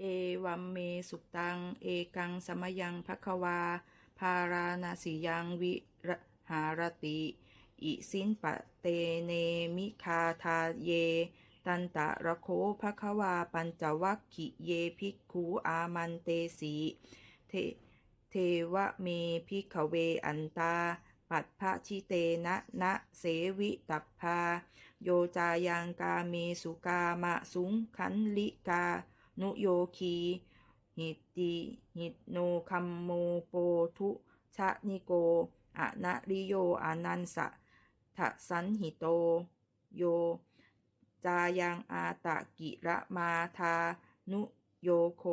เอวัมเมสุตัง เอกังสมยังภควา ภาราณสิยังวิรหารติ อิสินปะเตเนมิคาทาเย ตันตะระโคภควาปัญจวัคคิเยภิกขุอามันเตสีเทเทวเมพิกเวอันตา ปัตภะชิเตนะนะเสวิตัพพา โยจายังกาเมสุกามะสุงคันลิกา นุโยคีหิติหิตโนคัมโมโปทุชะนิโกอะนะริโยอานันสะทะสันหิโต โย จายังอาตะกิระมาทานุโยโค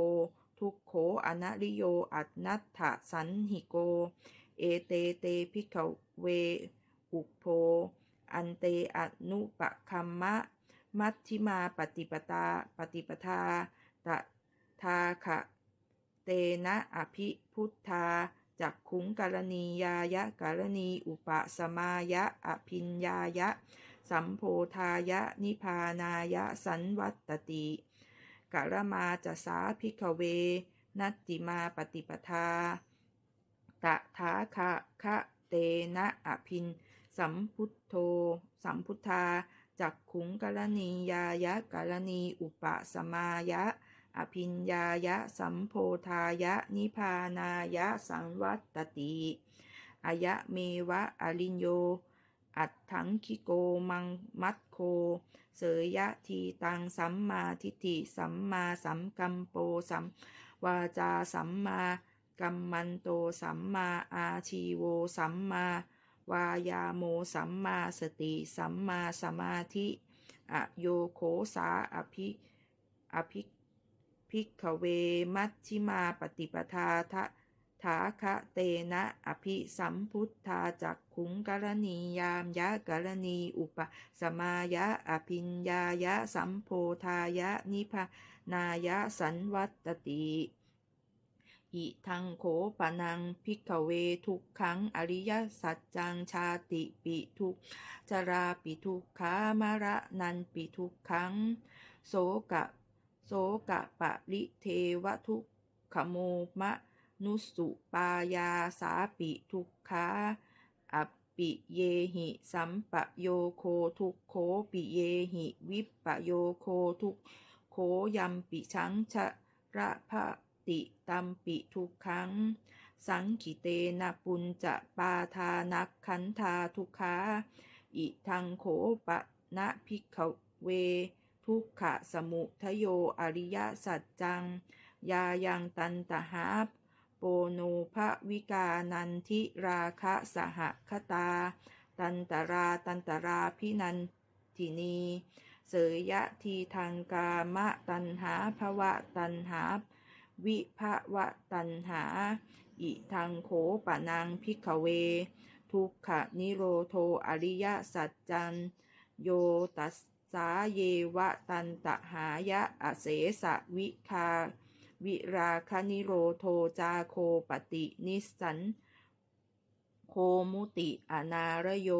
ทุกโขอนะริโยอัตนัตถะสันหิโก เอเตเตพิกเว อุโพอันเตอนุปะคัมมะ มัชฌิมาปฏิปตาปฏิปทา ตทาคะเตนะอภิพุทธาจักขุงกรณียายะกรณีอุปสมายะอภิญญายะ สัมโพธายะนิพานายะสันวัตติกรมาจะสาพิกเว นัตติมาปฏิปทาตะทาคะคะเตนะอภิน สัมพุทโธ สัมพุทธาจักขุงกรณียายะกรณีอุปสมายะ อภิญญายะสัมโพธายะนิพานายะสังวัตติอายะเมวะอรินโย อัตถังคิโกมังมัตโค เสยยะทีตังสัมมาทิฏฐิสัมมาสัมกัมโปสัมวาจาสัมมากัมมันโตสัมมาอาชีโวสัมมาวายาโมสัมมาสติสัมมาสมาธิอโยโคสาอภิอภิ พิกขเวมัชชิมาปฏิปทาทะถาคะเตนะอภิสัมพุทธาจักขุงกรณียามยะกรณีอุปสมายะอภิญญายะสัมโพธายะนิพานายะสันวัตติอิทังโขปนังพิกเวทุกขังอริยสัจจังชาติปิทุกจราปิทุกขามระนันปิทุกขังโสกะ โสกะปะริเทวทุกขโมมะ นุสุปายาสาปิทุกขาอปปิเยหิ สัมปะโยโคทุกโขปิเยหิ วิปปโยโคทุกโขยัมปิชังชะระพะติตัมปิทุกขัง สังขิเตนะปุญจะปาทานักขันธาทุกขาอิทังโขปะนะพิกขเว ทุกขะสมุทโยอริยสัจจัง ยายังตันตหาโปโนภวิกานันทิราคะสหคตา ตันตราตันตราพินันทินีเสยยะทีทางกามะตันหาภวะตันหา วิภวะตันหา อิทังโขปะนางพิกเว ทุกขนิโรโทอริยสัจจันโยตัส สาเยวะตันตหายะอเสสะวิคา วิราคนิโรโทจาโคปตินิสันโคมุติอนารโย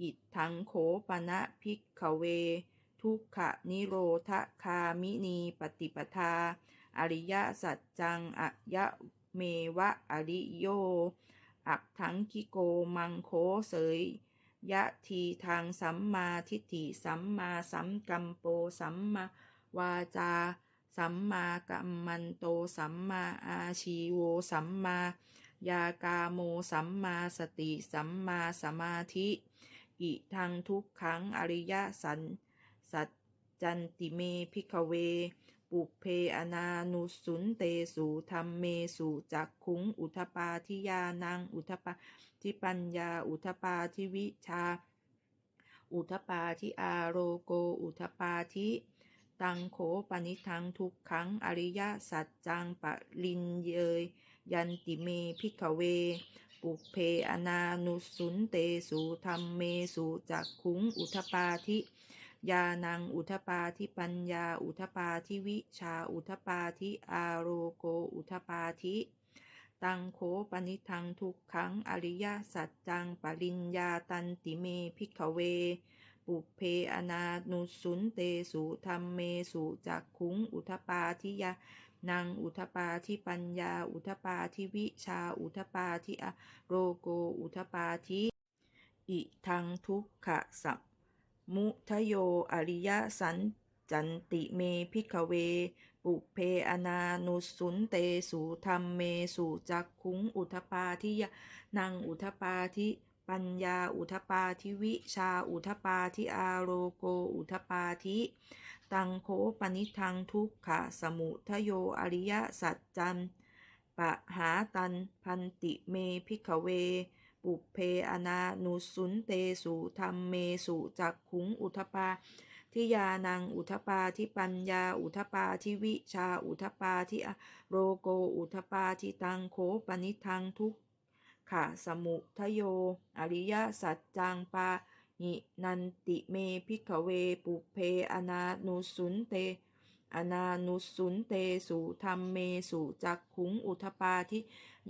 อิทังโขปณะพิกขเว ทุกขนิโรธคามินีปฏิปทา อริยสัจจังอะยะเมวะอริโย อักถังกิโกมังโคเสย ยะทีทางสัมมาทิฏฐิสัมมาสัมกัมโปสัมมาวาจา สัมมากัมมันโตสัมมาอาชีโวสัมมายากาโมสัมมาสติสัมมาสมาธิอิทังทุกขังอริยสันสัจจันติเมพิกเว ปุเพอนานุสุนเตสุธรรมเมสุจักขุงอุทปาทิยานังอุทปา ทิปัญญา อุทปาทิวิชา อุทปาทิอาโรโก อุทปาทิตังโขปนิทังทุกขังอริยสัจจังปรินเยยยันติเมพิกเว ปุเพอนานุสุนเตสุธรรมเมสุจักขุงอุทปาทิยานังอุทปาทิปัญญา อุทปาทิวิชาอุทปาทิอาโรโกอุทปาทิ ตังโขปนิทังทุกขังอริยสัจจังปริญญาตันติเมพิกเว ปุเพอนานุสุนเตสุธรรมเมสุจักขุงอุทปาทิยานังอุทปาทิปัญญา อุทปาทิวิชา อุทปาทิอโรโกอุทปาทิอิทังทุกขะสัมมุทโยอริยสันจันติเมพิกเว ปุเพอนานุสุนเตสุธรรมเมสุจักขุงอุทปาทิยานังอุทปาทิปัญญาอุทปาทิวิชาอุทปาทิอาโรโกอุทปาทิตังโคปนิทังทุกขะสมุทโยอริยสัจจันปะหาตันพันติเมพิกเว ปุเพอนานุสุนเตสุธรรมเมสุจักขุงอุทปา ทิยานังอุทปาทิปัญญา อุทปาทิวิชา อุทปาทิอโรโก อุทปาทิตังโคปนิทังทุกขะสมุทโย อริยสัจจังปาหินันติเมพิกเวปุเพอนานุสุนเตอนานุสุนเตสุธรรมเมสุจักขุงอุทปาทิ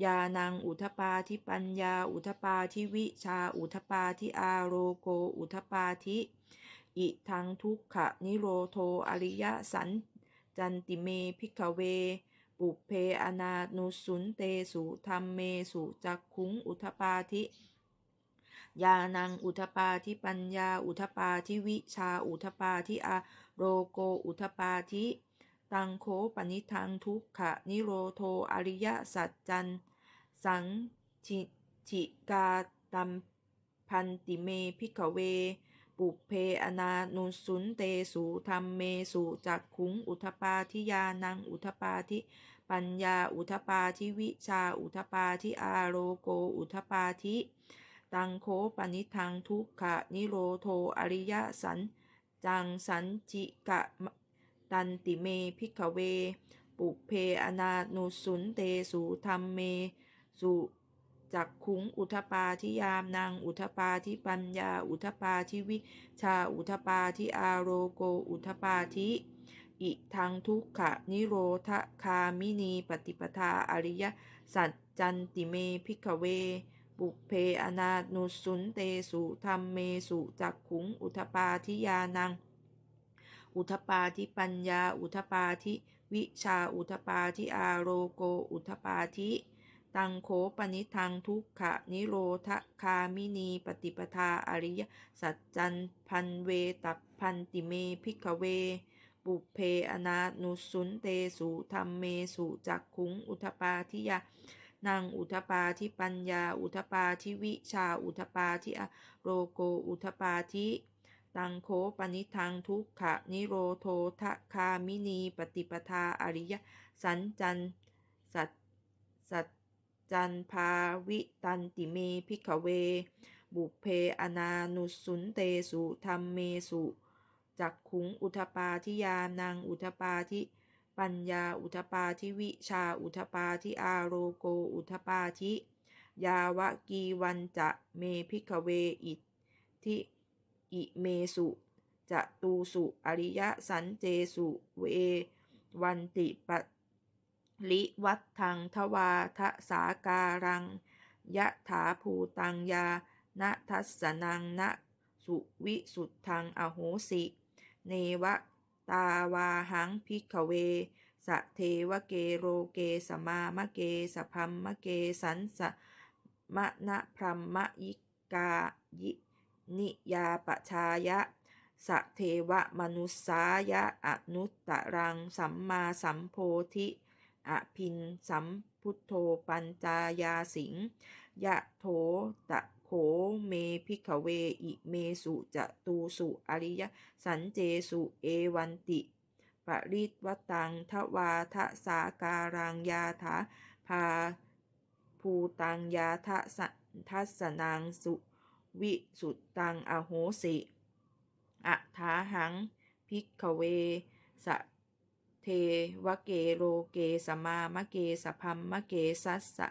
ยานังอุทปาทิปัญญา อุทปาทิวิชา อุทปาทิอาโรโก อุทปาทิ อิทังทุกขะนิโรโทอริยสันจันติเมพิกเว ปุเพอนานุสุนเตสุธรรมเมสุจักขุงอุทปาทิยานังอุทปาทิปัญญาอุทปาทิวิชาอุทปาทิอาโรโกอุทปาทิตังโคปนิทังทุกขะนิโรโทอริยสัจจันสังชิชิกาตัมพันติเมพิกเว ปุเพอนานุสุนเตสุธรรมเมสุจักขุงอุทปาทิยานังอุทปาทิปัญญาอุทปาทิวิชาอุทปาทิอาโรโกอุทปาทิตังโคปนิทังทุกขะนิโรโทอริยสันจังสันจิกะตันติเมพิกเว ปุเพอนานุสุนเตสุธรรมเมสุ จักขุงอุทปาทิยามนางอุทปาทิปัญญา อุทปาทิวิชาอุทปาทิอาโรโก อุทปาทิอิทังทุกขะนิโรธคามินี ปฏิปทาอริยสัจจันติเมพิกเวปุเพอนานุสุนเตสุธรรมเมสุจักขุงอุทปาทิยานัง อุทปาทิปัญญา อุทปาทิวิชาอุทปาทิอาโรโก อุทปาทิ ตังโคปนิทังทุกขะนิโรธคามินี ปฏิปทาอริยสัจจันพันเวตัพพันติเมพิกเว ปุเพอนานุสุนเตสุธรรมเมสุจักขุงอุทปาทิยานังอุทปาทิปัญญา อุทปาทิวิชาอุทปาทิอโรโกอุทปาทิตังโคปนิทังทุกขะนิโรโททะคามินี ปฏิปทาอริยสันจันสัจสัจ จันภาวิตันติเมพิกเว บุเพอนานุสุนเตสุธรรมเมสุจักขุงอุทปาทิยานังอุทปาทิปัญญาอุทปาทิวิชาอุทปาทิอาโรโกอุทปาทิยาวะกีวันจะเมพิกเวอิทิอิเมสุจะตูสุอริยสันเจสุเว วันติปะ ลิวัตทังทวาทะสาการัง ยะถาภูตังยานะทัสสนังนะสุวิสุทธังอโหสิ เนวะตาวาหังพิกเว สะเทวเกโรเกสมามะเกสพัมมะเกสันสะมะนะพรมมะยิกายินิยาปชายะสะเทวมนุสายะอนุตตรัง สัมมาสัมโพธิ อภินสัมพุทโธปัญจายาสิงยะโถตะโขเมพิกเวอิเมสุจะตูสุอริยสันเจสุเอวันติปริตวตังทวาทะสาการังยาถาพาภูตังยาทะสัทัสนังสุวิสุตตังอโหสิอะทาหังพิกเวสะ เทวเกโรเกสมามะเกสพัมมะเกสัสสะ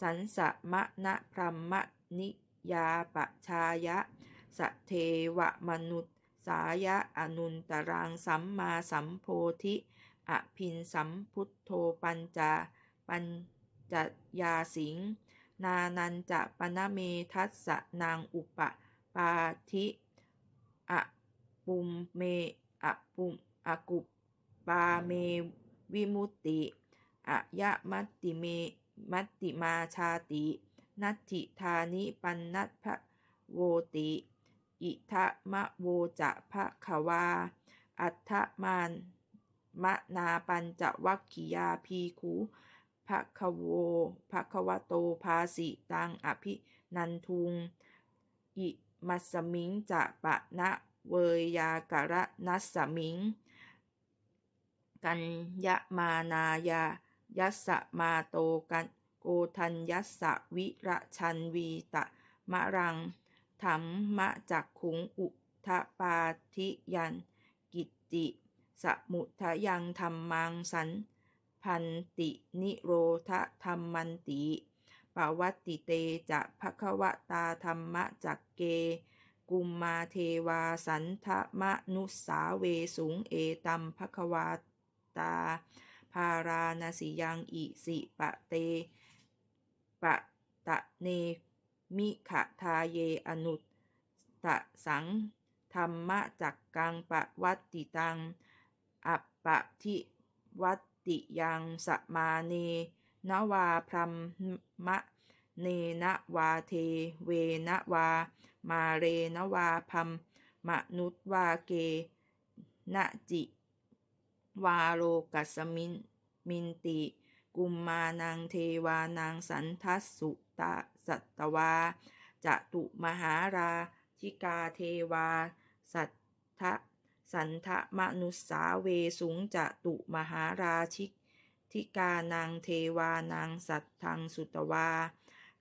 สันสะมะนะพรมมะนิยาปชายะสะเทวมนุษสายะอนุนตรังสัมมาสัมโพธิอภินสัมพุทโธปัญจาปัญจยาสิง นานันจะปนเมทัสสะนางอุปปาทิอภปุมเมอะปุมอากุป ปาเมวิมุตติอะยะมัตติเมมัตติมาชาติ นัตถิธานิปันนัตพะโวติ อิทะมะโวจะพะขวา อัฏฐมานมะนาปัญจวัคคิยาพีคูภะคะโวภะควะโตภาสิตังอภินันทุง อิมัสมิงจะปะนะเวยากระนัสมิง กัญยมานายายัสสะมาโตกันโกทัญยัสสะวิระชันวีตะมะรังธรรมะจักขุงอุทะปาทิยัน กิตติ สมุทะยังธรรมังสัน พันตินิโรธธรรมันติปวัตติเตจะภควตาธรรมะจักเก กุมมาเทวาสันทะมนุสาเวสุงเอตัมภควา ตา พาราณสิยังอิสิปะเตปะตะเนมิขะทาเยอนุตตะสังธรรมะจักกังปะวัตติตัง อัปปะทิวัตติยังสมาเนนวาพรัมมะเนนะวาเทเวนะวา มาเรนวาพัมมนุษวาเกนะจิ วาโลกัสมินมินติ กุมมานังเทวานังสันทัสสุตะสัตวาจะตุมหาราชิกาเทวา สัทธะสันทะมนุสสาเวสุงจะตุมหาราชิกทิกานังเทวานังสัตทังสุตวา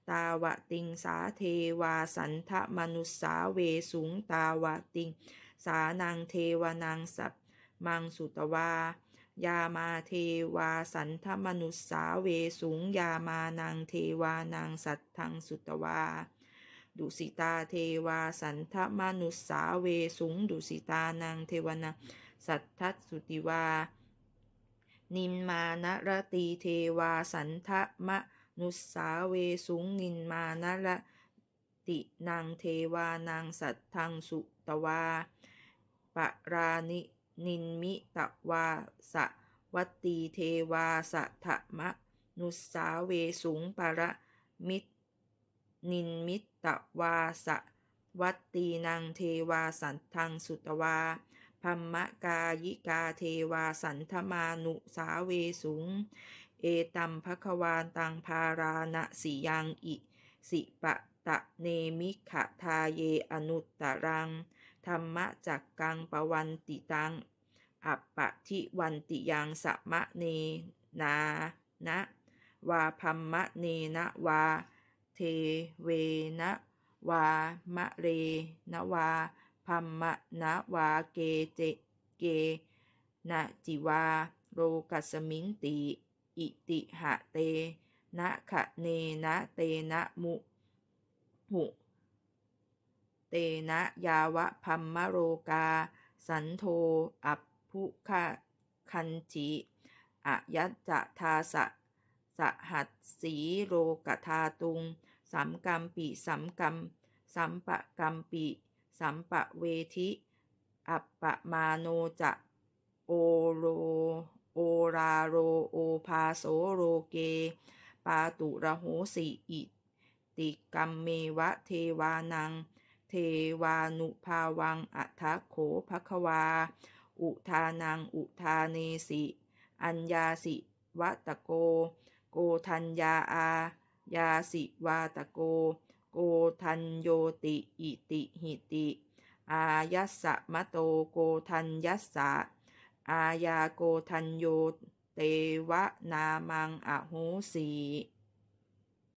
ตาวะติงสาเทวาสันทะมนุสสาเวสุงตาวะติง สานังเทวานังสัพ มังสุตวา ยามาเทวาสันทมนุสสาเวสุงยามานังเทวานังสัตทังสุตวา ดุสิตาเทวาสันทมนุสสาเวสุงดุสิตานังเทวนังสัทธัสสุติวา นิมมานรตีเทวาสันทมนุสสาเวสุงนินมานรตินางเทวานังสัตทังสุตวาปรานิ นินมิตวาสะวัตตีเทวาสัทมะ นุสาเวสุงปรมิตนินมิตวาสะวัตตีนางเทวาสันทังสุตวาพัมมะกายิกาเทวาสันธมานุสาเวสุง เอตัมภควานตังพาราณสิยังอิ สิปะตะเนมิขะทาเยอนุตตรัง ธรรมะจักกังปวันติตัง อัปปะทิวันติยังสัมะเนนานะวาพัมมะเนนะวา เทเวนะ วามะเรนะวาพัมมะนะวาเกเจเกนะจิวา โรกัสมิงติ อิติหะเต นะขะเนนะเตนะมุ หุ เตนะยาวะพัมมโรกา สันโทอัพุคะคันจิอะยัจจะทาสะสหัสสีโรกทาตุง สัมกัมปิสัมกัมสัมปะกัมปิสัมปะเวทิ อัปปะมาโนจะโอโรโอราโรโอภาโสโรเก ปาตุระโหสิอิติกัมเมวะเทวานัง เทวานุภาวังอัทโขภควา อุทานังอุทาเนสิ อัญญาสิวัตโก โกทัญญาอา ยาสิวาตโก โกทัญโยติอิติหิติ อายัสสะมะโตโกทัญยัสสะ อายาโกทัญโยเตวะนามังอโหสี